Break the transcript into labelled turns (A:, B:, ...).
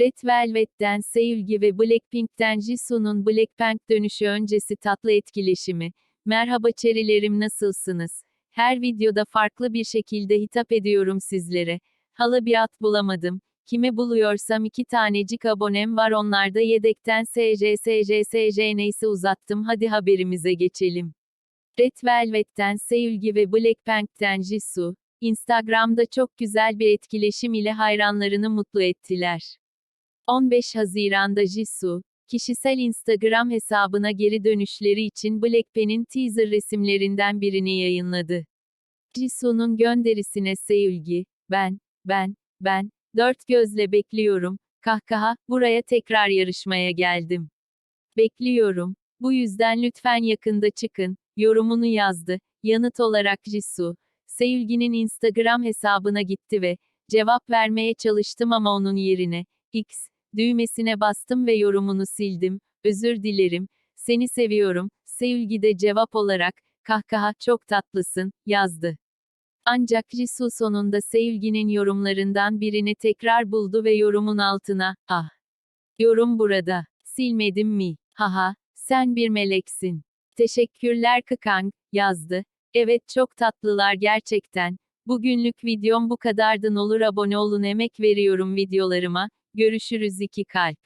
A: Red Velvet'ten Seulgi ve Blackpink'ten Jisoo'nun Blackpink dönüşü öncesi tatlı etkileşimi. Merhaba çerilerim nasılsınız? Her videoda farklı bir şekilde hitap ediyorum sizlere. Hala bir at bulamadım. Kime buluyorsam iki tanecik abonem var onlarda yedekten SC SC SC neyse uzattım hadi haberimize geçelim. Red Velvet'ten Seulgi ve Blackpink'ten Jisoo, Instagram'da çok güzel bir etkileşim ile hayranlarını mutlu ettiler. 15 Haziran'da Jisoo, kişisel Instagram hesabına geri dönüşleri için Blackpink'in teaser resimlerinden birini yayınladı. Jisoo'nun gönderisine Seulgi, ben, ben, ben, dört gözle bekliyorum, kahkaha, buraya tekrar yarışmaya geldim. Bekliyorum, bu yüzden lütfen yakında çıkın, yorumunu yazdı. Yanıt olarak Jisoo, Seulgi'nin Instagram hesabına gitti ve, cevap vermeye çalıştım ama onun yerine, X, düğmesine bastım ve yorumunu sildim, özür dilerim, seni seviyorum, Seulgi de cevap olarak, kahkaha, çok tatlısın, yazdı. Ancak Jisoo sonunda Seulgi'nin yorumlarından birini tekrar buldu ve yorumun altına, ah. Yorum burada. Silmedim mi? Haha, sen bir meleksin. Teşekkürler Kıkang, yazdı. Evet çok tatlılar gerçekten. Bugünlük videom bu kadardı olur abone olun emek veriyorum videolarıma. Görüşürüz iki kalp.